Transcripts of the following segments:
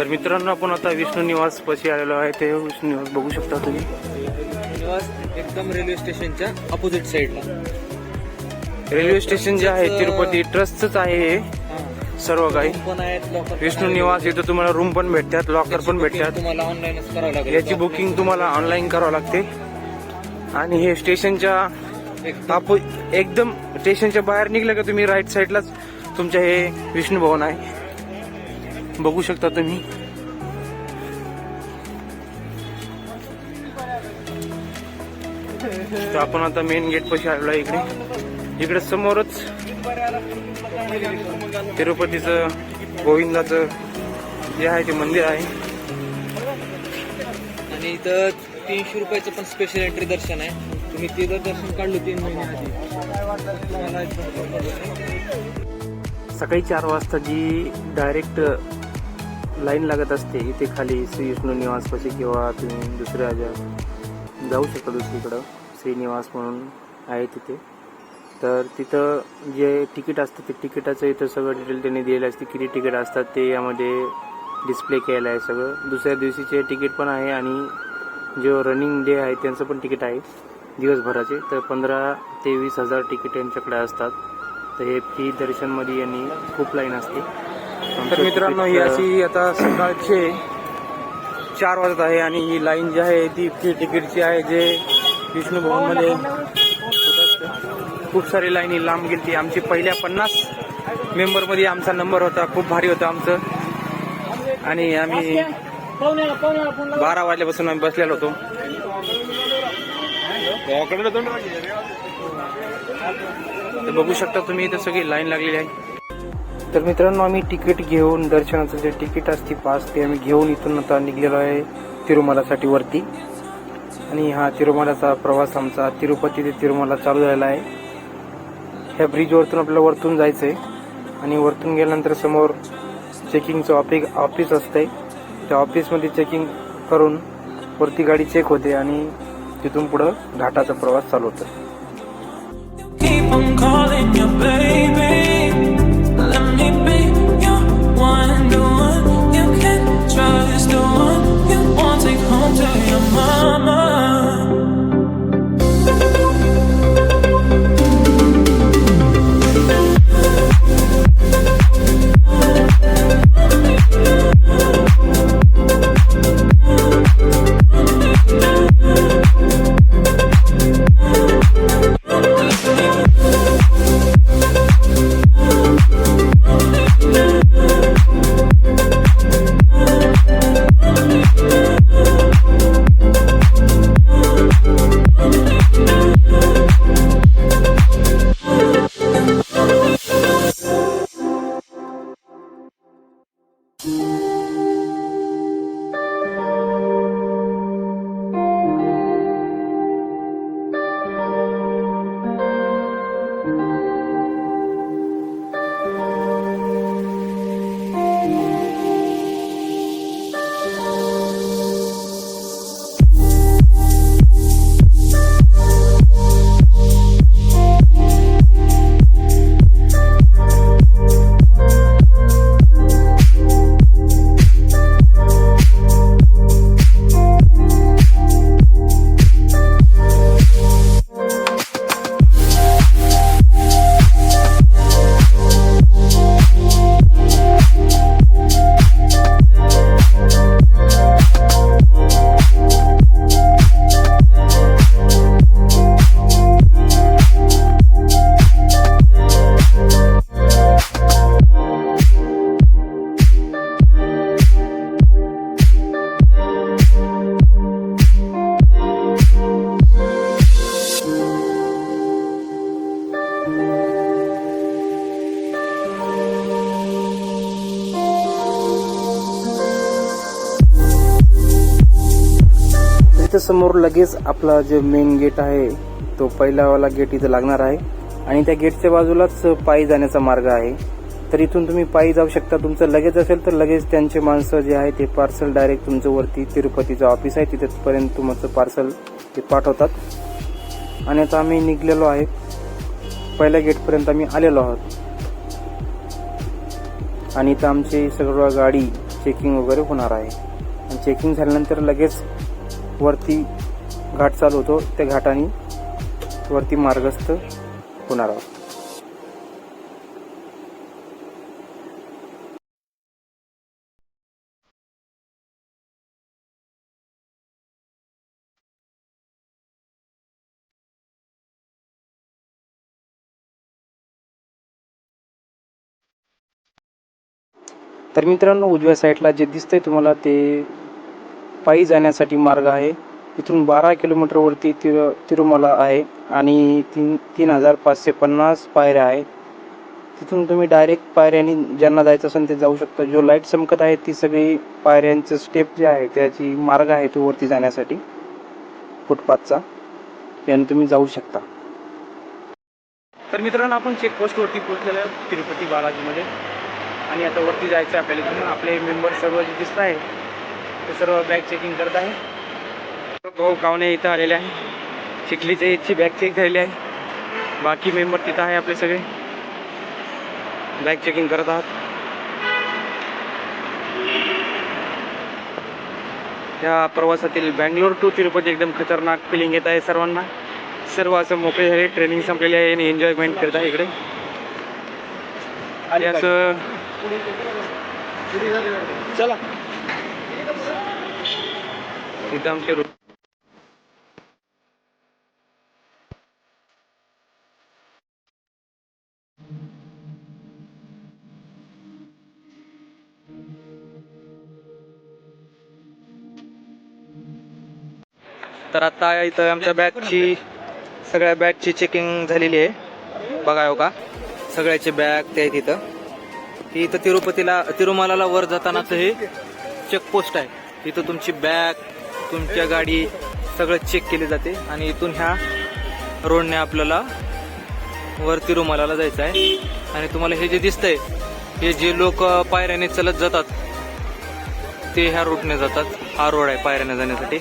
तर मित्रांनो आपण आता विष्णू निवास पशी आलेलो आहे. ते विष्णू निवास बघू शकता तुम्ही. निवास एकदम रेल्वे स्टेशनच्या अपोजिट साईडला. रेल्वे स्टेशन जे आहे तिरुपती ट्रस्टच आहे हे. सर्व काही. पण आहेत लॉकर विष्णू निवास इथं तुम्हाला रूम पण भेटतात लॉकर पण भेटतात. तुम्हाला ऑनलाईनच करावं लागेल. याची बुकिंग तुम्हाला ऑनलाईन करावं लागते. आणि हे स्टेशनच्या एकदम. स्टेशनच्या बाहेर निघलं का तुम्ही? राईट साईडलाच तुमच्या हे विष्णू भवन आहे. बघू शकता तुम्ही. तर आपण आता मेन गेट पाशी आहे इकडे. इकडे समोरच तिरुपतीचं गोविंदाचं जे आहे ते मंदिर आहे. आणि इथं तीनशे रुपयाचं पण स्पेशल एंट्री दर्शन आहे. तुम्ही ते जर दर्शन काढलं तीन महिने आधी तुम्हाला एकदम सकाळी चार वाजता जी डायरेक्ट लाईन लागत असते इथे खाली श्री विष्णू निवासपाशी किंवा तुम्ही दुसऱ्या ज्या जाऊ शकता दुसरीकडं श्रीनिवास म्हणून आहे तिथे. तर तिथं जे तिकीट असतं ते तिकिटाचं इथं सगळं डिटेल त्यांनी दिलेलं असते किती तिकीट असतात ते यामध्ये डिस्प्ले केलेलं आहे सगळं. दुसऱ्या दिवशीचे तिकीट पण आहे आणि जो रनिंग डे आहे त्यांचं पण तिकीट आहे दिवसभराचे. तर पंधरा ते वीस हजार तिकीट यांच्याकडे असतात. तर हे फी दर्शनमध्ये यांनी खूप लाईन असते. तर मित्रांनो ही अशी आता सकाळचे चार वाजत आहे आणि ही लाईन जी आहे ती फ्री तिकीटची आहे जे विष्णू भवनमध्ये. खूप सारी लाईनी लांब गेली आमची पहिल्या पन्नास मेंबरमध्ये आमचा नंबर होता खूप भारी होता आमचं. आणि आम्ही बारा वाजल्यापासून आम्ही बसलेलो होतो. बघू शकता तुम्ही इथं सगळी लाईन लागलेली आहे. तर मित्रांनो आम्ही तिकीट घेऊन दर्शनाचं जे तिकीट असते पास ते आम्ही घेऊन इथून आता निघलेलो आहे तिरुमलासाठी वरती. आणि हा तिरुमलाचा प्रवास आमचा तिरुपती ते तिरुमला चालू झालेला आहे. ह्या ब्रिजवरतून आपल्याला वरतून जायचं आहे आणि वरतून गेल्यानंतर समोर चेकिंगचं ऑफिस ऑफिस असतंय. त्या ऑफिसमध्ये चेकिंग करून वरती गाडी चेक होते आणि तिथून पुढं घाटाचा प्रवास चालू होतो. समोर लगेच आपला जे मेन गेट आहे तो पहिलावाला गेट इथं लागणार आहे. आणि त्या गेटच्या बाजूलाच पायी जाण्याचा मार्ग आहे. तर इथून तुम्ही पायी जाऊ शकता. तुमचं लगेच असेल तर लगेच त्यांचे माणसं जे आहे ते पार्सल डायरेक्ट तुमचं वरती तिरुपतीचं ऑफिस आहे. तिथेपर्यंत तुमचं पार्सल ते पाठवतात. आणि आता आम्ही निघलेलो आहे. पहिल्या गेटपर्यंत आम्ही आलेलो आहोत. आणि इथं आमची सर्व गाडी चेकिंग वगैरे होणार आहे. आणि चेकिंग झाल्यानंतर लगेच वरती घाट चालू होतो. त्या घाटाने वरती मार्गस्थ होणार आहोत. तर मित्रांनो उजव्या साईडला जे दिसतंय तुम्हाला ते पायी जाण्यासाठी मार्ग आहे. इथून बारा किलोमीटरवरती तिर तिरुमला आहे आणि तीन तीन हजार पाचशे पन्नास पायऱ्या आहेत. तिथून तुम्ही डायरेक्ट पायऱ्याने ज्यांना जायचं असेल ते जाऊ शकता. जो लाइट चमकत आहे ती सगळी पायऱ्यांचं स्टेप जे आहे त्याची मार्ग आहे तो वरती जाण्यासाठी फुटपाथचा. याने तुम्ही जाऊ शकता. तर मित्रांनो आपण चेकपोस्टवरती पोहोचलेलो तिरुपती बालाजीमध्ये. आणि आता वरती जायचं आहे आपल्याला आपले मेंबर सर्व जे दिसत आहे ते सर्व बॅग चेकिंग करत आहे भाऊ कावणे इथं आलेले आहे चिखलीचे याची बॅग चेक झालेली आहे बाकी मेंबर तिथं आहे आपले सगळे बॅग चेकिंग करत आहात या प्रवासातील बँगलोर टू तिरुपती एकदम खतरनाक फिलिंग येत आहे सर्वांना सर्व असं मोकळे झाले ट्रेनिंग संपलेली आहे आणि एन्जॉयमेंट करत आहे इकडे आणि असं चला इथं आमचे रू- तर आता इथं आमच्या बॅगची सगळ्या बॅगची चेकिंग झालेली आहे. बघा हो का? सगळ्याची बॅग ते आहेत ती इथं तिरुपतीला तिरुमलाला वर जातानाचं हे चेकपोस्ट आहे. तिथं तुमची बॅग तुमच्या गाडी सगळं चेक केले जाते आणि इथून ह्या रोडने आपल्याला वरती रुमालाला जायचं आहे. आणि तुम्हाला हे जे दिसतंय हे जे लोक पायऱ्याने चलत जातात ते ह्या रूटने जातात. हा रोड आहे पायऱ्याने जाण्यासाठी.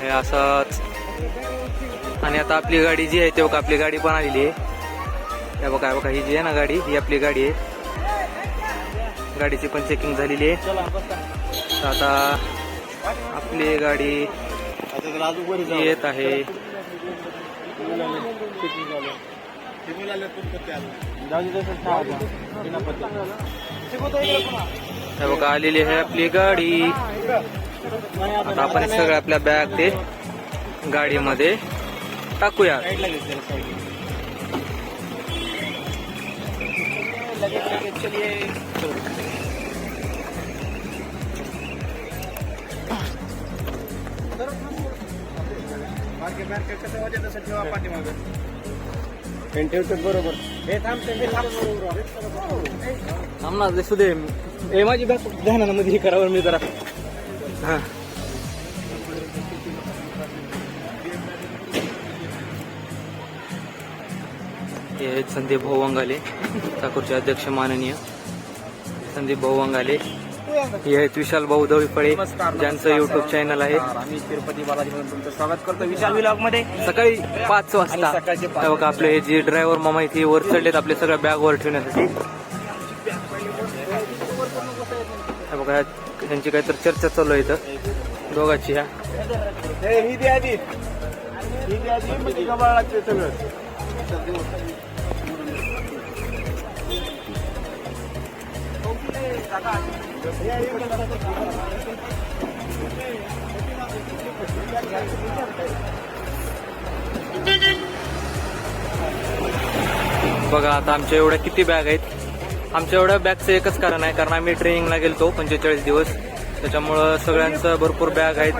हे असंच. आणि आता आपली गाडी जी आहे ते बघा आपली गाडी पण आलेली आहे. त्या बघा बघा ही जी आहे ना गाडी ही आपली गाडी आहे. गाडीची पण चेकिंग झालेली आहे. आता आपली गाडी येत आहे. बघा, आलेली आहे आपली गाडी. आता आपण सगळं आपल्या बॅग ते गाडीमध्ये टाकूया. बरोबर. थांब ना दिसू दे. ए माझी बॅग ध्यानामध्ये हे करावर मी जरा. हा. हे संदीप भाऊ वंगाले ठाकूरचे अध्यक्ष माननीय संदीप भाऊ वंगाले. हे आहेत विशाल भाऊ दळीफळे ज्यांचं युट्यूब चॅनल आहे. आम्ही तिरुपती बालाजी म्हणून तुमचं स्वागत करतो विशाल विलॉगमध्ये. सकाळी पाच वाजता. सकाळचे पाच हे बघा आपले जे ड्रायव्हर मामा इथे वर चढलेत आपले सगळ्या बॅग वर ठेवण्यासाठी. हे बघा ह्या- त्यांची काहीतरी चर्चा चालू आहे इथं. दोघांची ह्या ही दे आधी. ही दे आधी म्हणजे गबाळ लागते सगळं. बघा आता आमच्या एवढ्या किती बॅग आहेत? आमच्या एवढ्या बॅगचं एकच कारण आहे कारण आम्ही ट्रेनिंगला गेलतो पंचेचाळीस दिवस. त्याच्यामुळं सगळ्यांचं भरपूर बॅग आहेत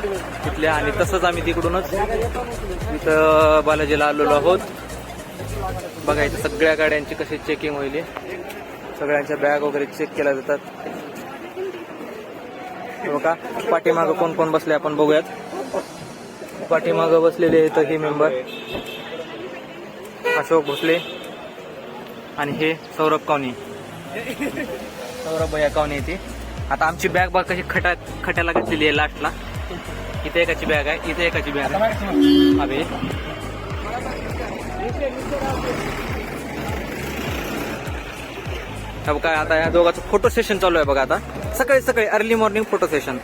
तिथल्या आणि तसंच आम्ही तिकडूनच इथं बालाजीला आलेलो आहोत. बघा इथं सगळ्या गाड्यांची कशी चेकिंग होईल सगळ्यांच्या बॅग वगैरे चेक केल्या जातात. बघा पाठीमागं कोण कोण बसले आपण बघूयात. पाठीमागं बसलेले आहेत हे मेंबर अशोक भोसले आणि हे सौरभ कावनी सौरभ भैया कावनी येते आता आमची बॅग बघ कशी खटा खट्याला घातलेली आहे लास्टला इथे एकाची बॅग आहे इथे एकाची बॅग आहे. अभे हा बघा आता या दोघांचं फोटो सेशन चालू आहे बघा आता. सकाळी सकाळी early morning photo session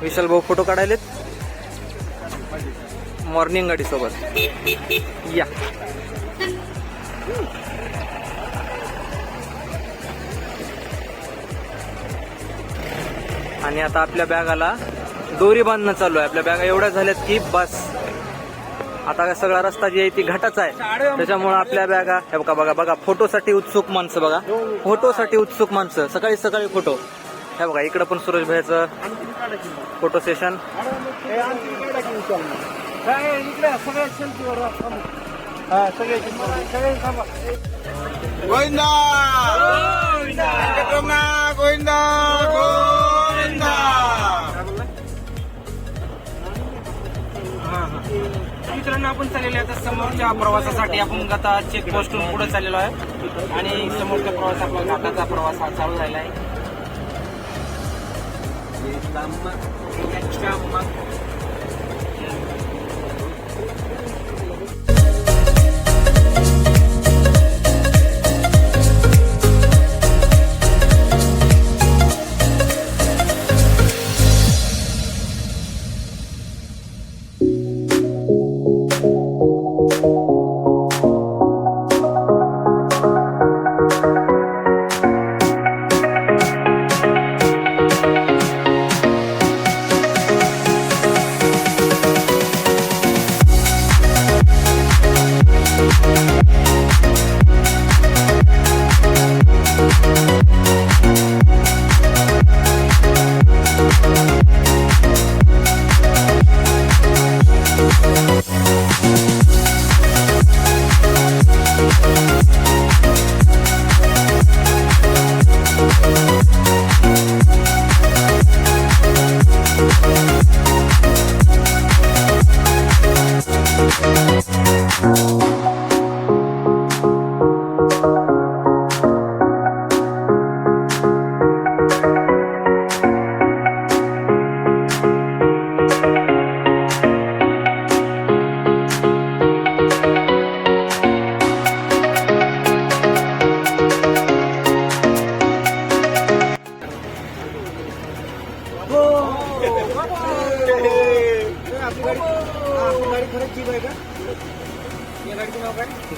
Vishal भाऊ फोटो काढायलेत. मॉर्निंग गाडी सोबत. या. आणि आता आपल्या बॅगाला दोरी बांधणं चालू आहे. आपल्या बॅगा एवढ्या झाल्यात की बस. आता काय सगळा रस्ता जी आहे ती घाटाचा आहे. त्याच्यामुळे आपल्या बॅगा हे बघा बघा बघा फोटोसाठी उत्सुक माणसं बघा. फोटोसाठी उत्सुक माणसं. सकाळी सकाळी फोटो. हे बघा इकडं पण सुरेश भाईचं फोटो सेशन. गोविंदा! गोविंदा! आपण चाललेलो आहे. आता समोरच्या प्रवासासाठी आपण आता चेक पोस्टून पुढे चाललेलो आहे. आणि समोरच्या प्रवास आपला घाटाचा प्रवास हा चालू झालेला आहे.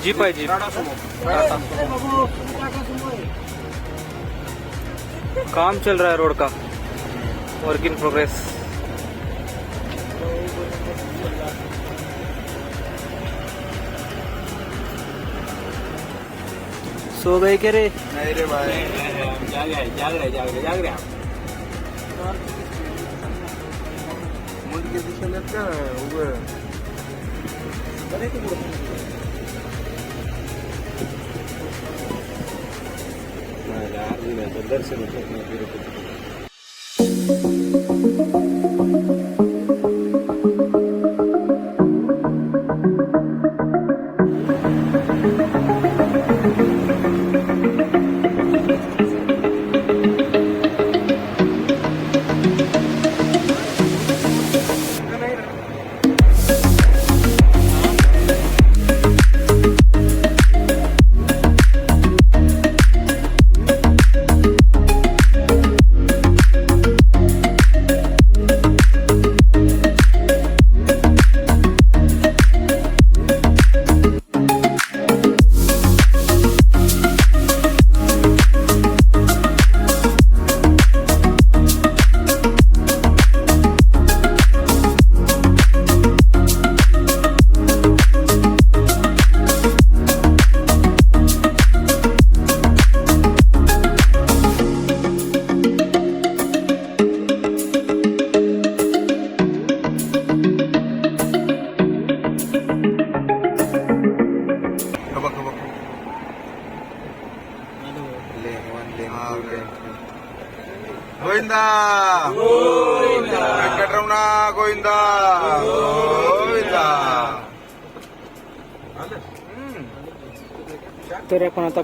जीप आहे जीप काम चल रहा है रोड का। वर्क इन प्रोग्रेस सो गए के रे? नाही रे भाई। मुलगी दिसल्यात का उभं दर्शन गोविंदा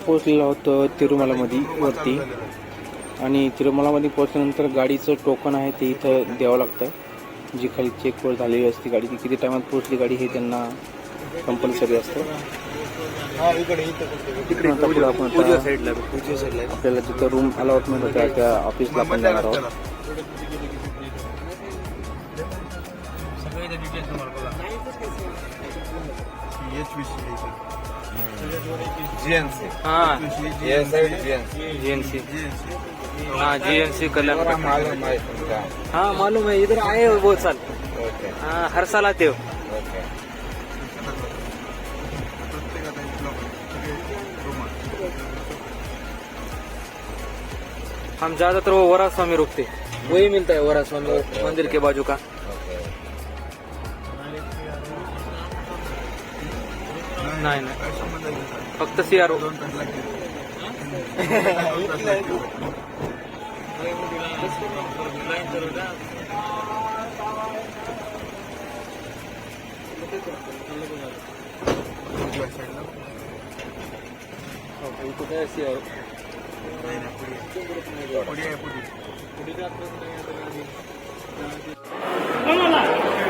पोहोचलेलो आहोत तिरुमलामध्ये वरती. आणि तिरुमलामध्ये पोहोचल्यानंतर गाडीचं टोकन आहे ते इथं द्यावं लागतं. जी खाली चेकवर झालेली असते गाडी ती किती टायमात पोहोचली गाडी हे त्यांना कंपल्सरी असतं. आपण आपल्याला जिथं रूम अलॉटमेंट होत्या त्या ऑफिसला आपण जाणार आहोत. जीएनसी हाँ। ये साइड जीएनसी जीएनसी हाँ जीएनसी कल्याण मालूम है हाँ मालूम है इधर आए हो बहुत साल। हाँ हर साल आते हो। हम ज़्यादातर वो वरा स्वामी रुकते वही मिलता है वरा स्वामी मंदिर के बाजू का। नाही नाही। फक्त सी आर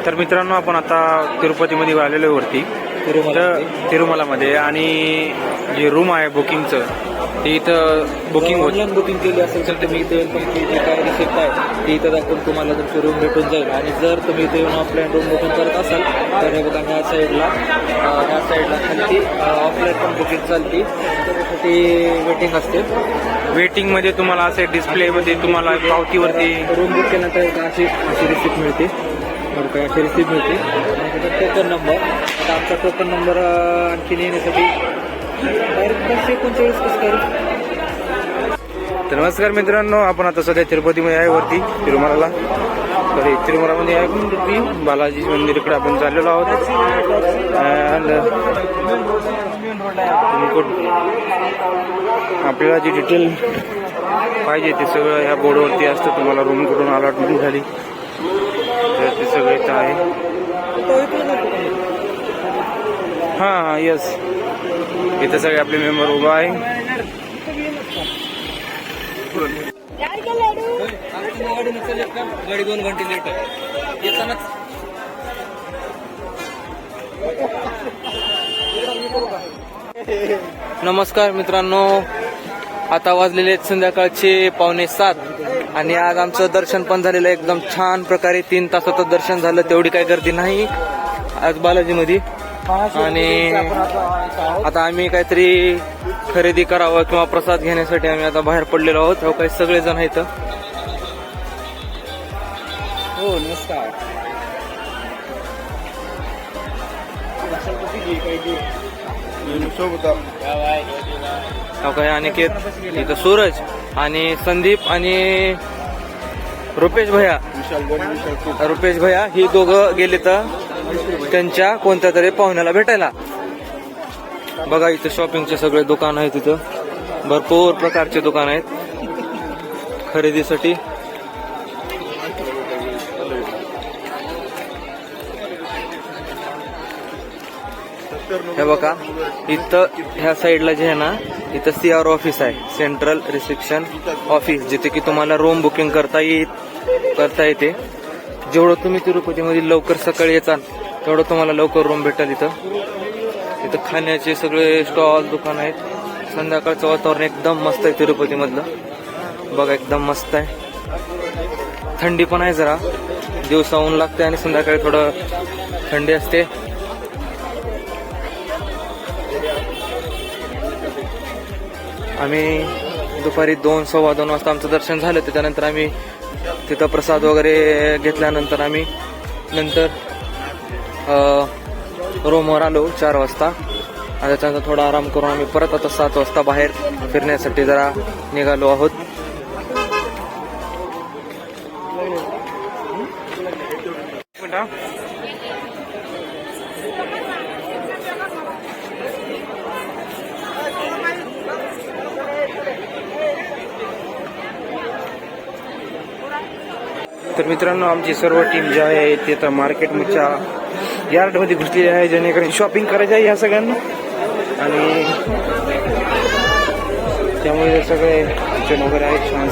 तर मित्रांनो आपण आता तिरुपतीमध्ये आलेलो आहे वरती तर तिरुमलामध्ये आणि जे रूम आहे बुकिंगचं ते इथं बुकिंग होत ऑनलाईन बुकिंग केली असेल तर तुम्ही इथे जी काय रिसिप्ट आहे ती इथं दाखवून तुम्हाला तुमची रूम भेटून जाईल. आणि जर तुम्ही इथे येऊन ऑफलाईन रूम बुकिंग करत असाल तर हे बघा ह्या साईडला ह्या साईडला खालती ऑफलाईन पण बुकिंग चालते. त्याच्यासाठी वेटिंग असते. वेटिंगमध्ये तुम्हाला असे डिस्प्लेमध्ये तुम्हाला पावतीवरती रूम बुक केल्यानंतर अशी अशी रिसिप्ट मिळते. बरं काय अशी रिसिप्ट मिळते. टोकन नंबर आता आमचा टोकन नंबर आणखी येण्यासाठी एकोणचाळीस कसं तर नमस्कार मित्रांनो आपण आता सध्या तिरुपतीमध्ये आहे वरती तिरुमलाला. तर तिरुमलामध्ये आहे पण वरती बालाजी मंदिरकडे आपण चाललेलो आहोत. आपल्याला जी डिटेल पाहिजे ते सगळं ह्या बोर्डवरती असतं. तुम्हाला रूम कुठून अलॉटमेंट झाली. सगळं इथं आहे हां हां यस इथं सगळे आपले मेंबर उभा आहे. गाडी दोन घंटे लेट आहे येतानाच नमस्कार मित्रांनो. आता वाजलेले आहेत संध्याकाळचे पावणे सात. आणि आज आमचं दर्शन पण झालेलं आहे. एकदम छान प्रकारे तीन तासाचं दर्शन झालं. तेवढी काही गर्दी नाही आज बालाजीमध्ये. आणि आता आम्ही काहीतरी खरेदी करावं किंवा प्रसाद घेण्यासाठी आम्ही आता बाहेर पडलेलो आहोत. हो काही सगळेजण आहेत. हो नमस्कार. सोबत. हो काय अनिकेत? इथं सूरज? आणि संदीप आणि रुपेश भैया. रुपेश भैया ही दोघं गेले तर त्यांच्या कोणत्या तरी पाहुण्याला भेटायला. बघा इथं शॉपिंगचे सगळे दुकान आहेत तिथं भरपूर प्रकारचे दुकान आहेत. खरेदीसाठी हे बघा इथं ह्या साईडला जे आहे ना इथं सी आर ऑफिस आहे सेंट्रल रिसेप्शन ऑफिस जिथे की तुम्हाला रूम बुकिंग करता येत करता येते. जेवढं तुम्ही तिरुपतीमध्ये लवकर सकाळी येचाल तेवढं तुम्हाला लवकर रूम भेटेल इथं. इथं खाण्याचे सगळे स्टॉल दुकान आहेत. संध्याकाळचं वातावरण एकदम मस्त आहे तिरुपतीमधलं. बघा एकदम मस्त आहे. थंडी पण आहे जरा. दिवसा ऊन लागते आणि संध्याकाळी थोडं थंडी असते. आम्ही दुपारी दोन सव्वा दोन वाजता आमचं दर्शन झालं. त्याच्यानंतर आम्ही तिथं प्रसाद वगैरे घेतल्यानंतर आम्ही नंतर रूमवर आलो चार वाजता. त्याच्यानंतर थोडा आराम करून आम्ही परत आता सात वाजता बाहेर फिरण्यासाठी जरा निघालो आहोत. मित्रांनो आमची सर्व टीम जी आहे ते आता मार्केटच्या यार्डमध्ये घुसलेली आहे जेणेकरून शॉपिंग करायची आहे ह्या सगळ्यांना. आणि त्यामुळे सगळे किचन वगैरे आहेत छान.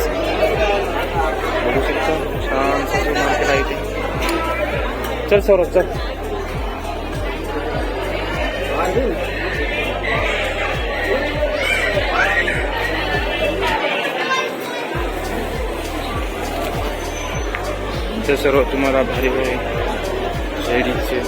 बघू शकता छान मार्केट आहे ते चल सौरभ चल. ते सर्व तुम्हाला भारी भारी लेडीजचे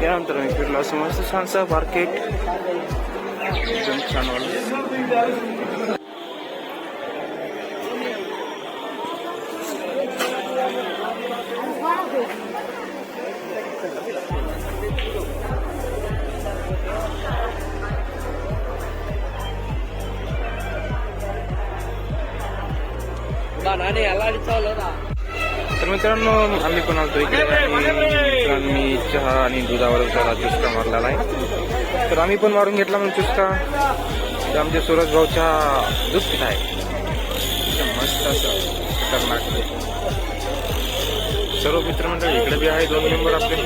त्यानंतर मी फिरलो असं मस्त छानसं मार्केट एकदम छान वाटलं. तर मित्रांनो आम्ही पण आलतो इकडे आणि मी चहा आणि दुधावर जरा चुसका मारलेला आहे तर आम्ही पण मारून घेतला मग चुसका. तर आमचे सुरज भाऊच्या दूध पित आहे मस्त असं खतरनाक सर्व मित्रमंडळी इकडे बी आहे दोन मेंबर आपले.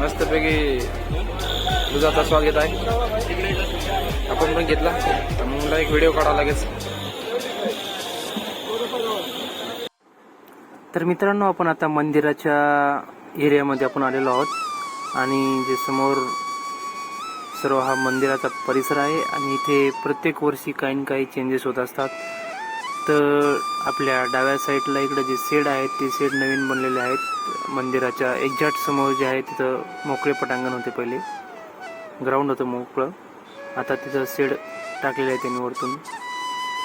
मस्तपैकी दुधाचा स्वागत आहे. आपण पण घेतला. तर मग मला एक व्हिडिओ काढावा लागेल तर मित्रांनो आपण आता मंदिराच्या एरियामध्ये आपण आलेलो आहोत. आणि जे समोर सर्व हा मंदिराचा परिसर आहे आणि इथे प्रत्येक वर्षी काही ना काही चेंजेस होत असतात. तर आपल्या डाव्या साईडला इकडे जे शेड आहेत ते शेड नवीन बनलेले आहेत. मंदिराच्या एक्झॅक्ट समोर जे आहे तिथं मोकळे पटांगण होते पहिले. ग्राउंड होतं मोकळं. आता तिथं शेड टाकलेलं आहे त्यांनी वरतून.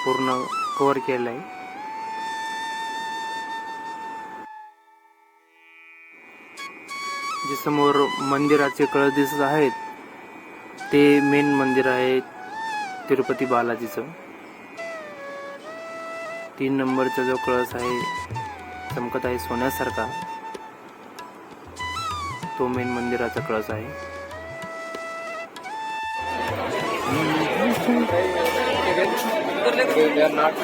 पूर्ण कवर केलेलं आहे. जे समोर मंदिराचे कळस दिसत आहेत ते मेन मंदिर आहे तिरुपती बालाजीचं. तीन नंबरचा जो कळस आहे चमकत आहे सोन्यासारखा तो मेन मंदिराचा कळस आहे.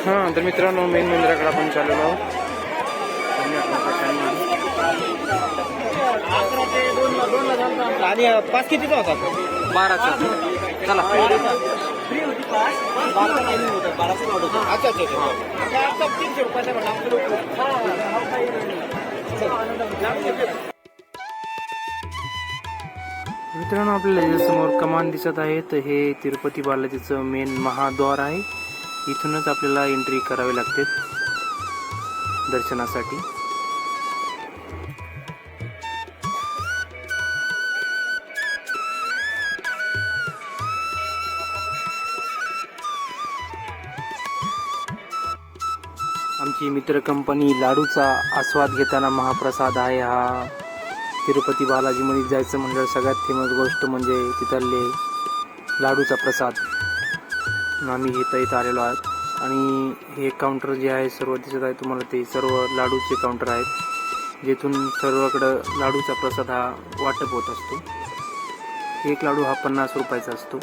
हा तर मित्रांनो मेन मंदिराकडे आपण चाललेलो आहोत. आणि पाच कितीचा होता बाराचा. चला अच्छा अच्छा अच्छा. आता तीनशे रुपयाचा म्हणा मित्रांनो आपल्याला या समोर कमान दिसत आहे तर हे तिरुपती बालाजीचं मेन महाद्वार आहे. इथूनच आपल्याला एंट्री करावी लागते दर्शनासाठी. मित्र कंपनी लाडूचा आस्वाद घेताना महाप्रसाद आहे हा. तिरुपती बालाजीमध्ये जायचं म्हणजे सगळ्यात फेमस गोष्ट म्हणजे तिथले लाडूचा प्रसाद. आम्ही इथं इथं आलेलो आहोत. आणि हे काउंटर जे आहे सर्व दिसत आहे तुम्हाला ते सर्व लाडूचे काउंटर आहेत. जेथून सर्वकडं लाडूचा प्रसाद हा वाटप होत असतो. एक लाडू हा पन्नास रुपयाचा असतो.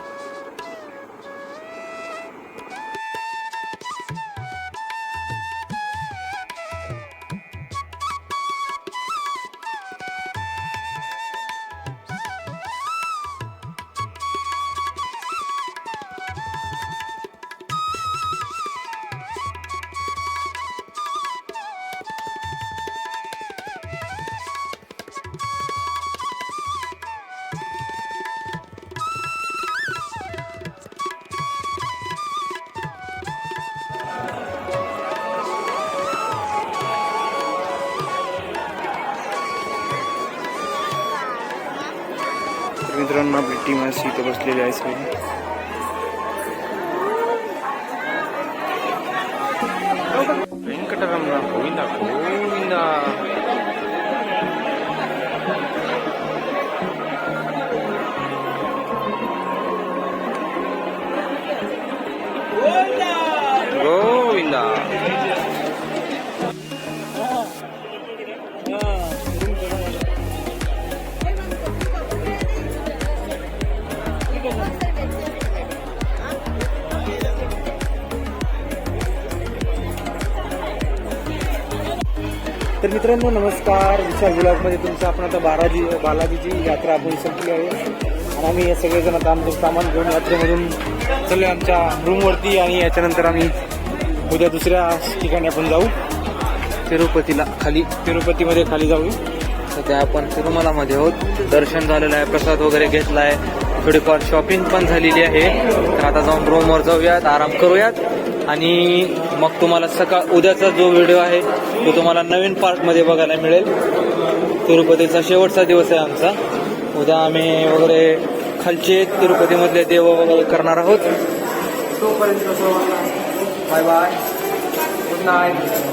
मित्रांनो आपली टीम अशी इथं बसलेली आहे तर मित्रांनो नमस्कार. विशाल ब्लॉगमध्ये तुमचं आपण आता बालाजी बालाजीची यात्रा आपण संपली आहे. आणि आम्ही हे सगळेजण आता आमचं सामान घेऊन यात्रेमधून चाललो आमच्या रूमवरती आणि याच्यानंतर आम्ही उद्या दुसऱ्या ठिकाणी आपण जाऊ. तिरुपतीला खाली. तिरुपतीमध्ये खाली जाऊ सध्या आपण तिरुमलामध्ये आहोत. दर्शन झालेलं आहे प्रसाद वगैरे घेतला आहे थोडीफार शॉपिंग पण झालेली आहे. तर आता जाऊन रूमवर जाऊयात आराम करूयात. आणि मग तुम्हाला सकाळ उद्याचा जो व्हिडिओ आहे तो तुम्हाला नवीन पार्टमध्ये बघायला मिळेल. तिरुपतीचा शेवटचा दिवस आहे आमचा. उद्या आम्ही वगैरे खालचे तिरुपतीमधले देव वगैरे करणार आहोत. तोपर्यंत बाय बाय गुड नाईट